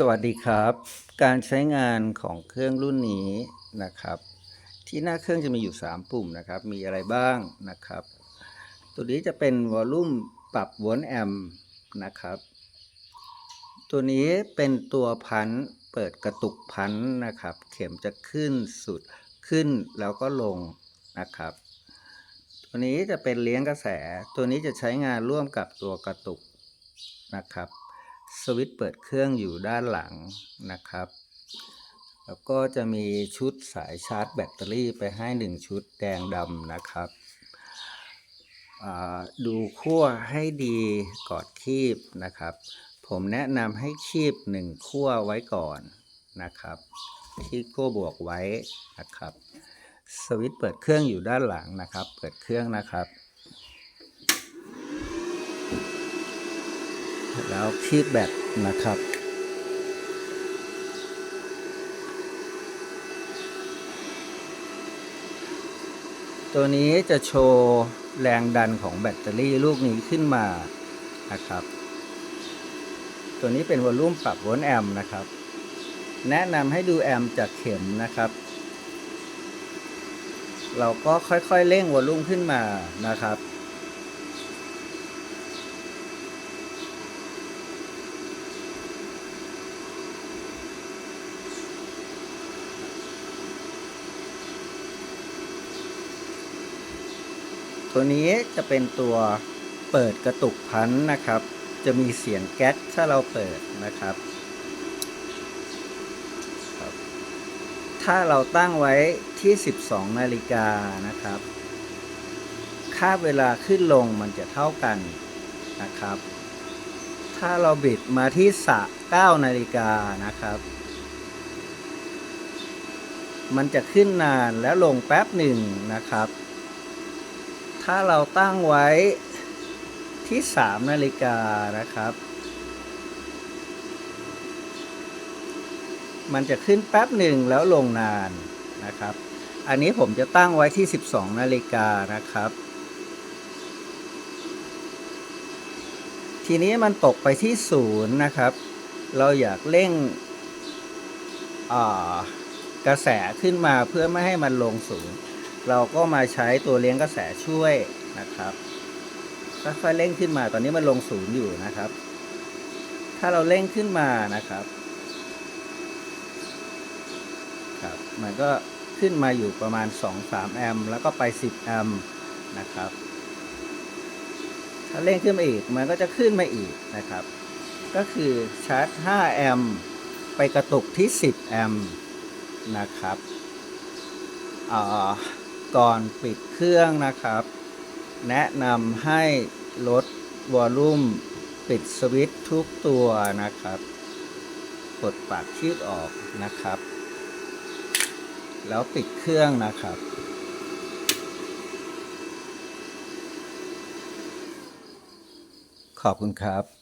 สวัสดีครับ การใช้งานของเครื่องรุ่นนี้นะครับ ที่หน้าเครื่องจะมีอยู่ 3 ปุ่มนะครับ มีอะไรบ้างนะครับ ตัวนี้จะเป็นวอลลุ่มปรับโวลแอมป์นะครับ ตัวนี้เป็นตัวพันเปิดกระตุกพันนะครับ เข็มจะขึ้นสุดขึ้นแล้วก็ลงนะครับ ตัวนี้จะเป็นเลี้ยงกระแส ตัวนี้จะใช้งานร่วมกับตัวกระตุกนะครับ สวิตช์เปิดเครื่องอยู่ด้านหลังนะครับ แล้วก็จะมีชุดสายชาร์จแบตเตอรี่ไปให้ 1 ชุดแดงดำนะครับดูขั้วให้ดีก่อนคีบนะครับ ผมแนะนำให้คีบ1ขั้วไว้ก่อนนะครับคีบขั้วบวกไว้นะครับ สวิตช์เปิดเครื่องอยู่ด้านหลังนะครับ เปิดเครื่องนะครับ แล้วคีบแบตนะครับตัวนี้จะโชว์แรงดันของแบตเตอรี่ลูกนี้ขึ้นมานะครับ ตัวนี้เป็นวอลลุ่มปรับโวลต์แอมป์นะครับ แนะนำให้ดูแอมป์จากเข็มนะครับ เราก็ค่อยๆเร่งวอลลุ่มขึ้นมานะครับ ตัวนี้จะเป็นตัวเปิดกระตุกพันนะครับ จะมีเสียงแก๊สถ้าเราเปิดนะครับครับ ถ้าเราตั้งไว้ที่ 12 นาฬิกานะครับ ค่าเวลาขึ้นลงมันจะเท่ากันนะครับ ถ้าเราบิดมาที่สะ9นาฬิกานะครับมันจะขึ้นนานแล้วลงแป๊บหนึ่งนะครับ ถ้าเราตั้งไว้ที่ 3 นาฬิกานะครับ มันจะขึ้นแป๊บหนึ่งแล้วลงนานนะครับ อันนี้ผมจะตั้งไว้ที่ 12 นาฬิกานะครับ ทีนี้มันตกไปที่ศูนย์นะครับ เราอยากเร่งกระแสขึ้นมาเพื่อไม่ให้มันลงศูนย์ เราก็มาใช้ตัวเลี้ยงกระแสช่วยนะครับค่อยๆเร่งขึ้นมาตอนนี้มันลงศูนย์อยู่นะครับ ถ้าเราเร่งขึ้นมานะครับครับ มันก็ขึ้นมาอยู่ประมาณ 2-3 แอมป์แล้วก็ไป 10 แอมป์นะครับ ถ้าเร่งขึ้นมาอีก มันก็จะขึ้นมาอีกนะครับ ก็คือชาร์จ 5 แอมป์ไปกระตุกที่ 10 แอมป์นะครับอ่า ก่อนปิดเครื่องนะครับ แนะนำให้ลดวอลลุ่มปิดสวิตช์ทุกตัวนะครับกดปากคีบออกนะครับ แล้วปิดเครื่องนะครับ ขอบคุณครับ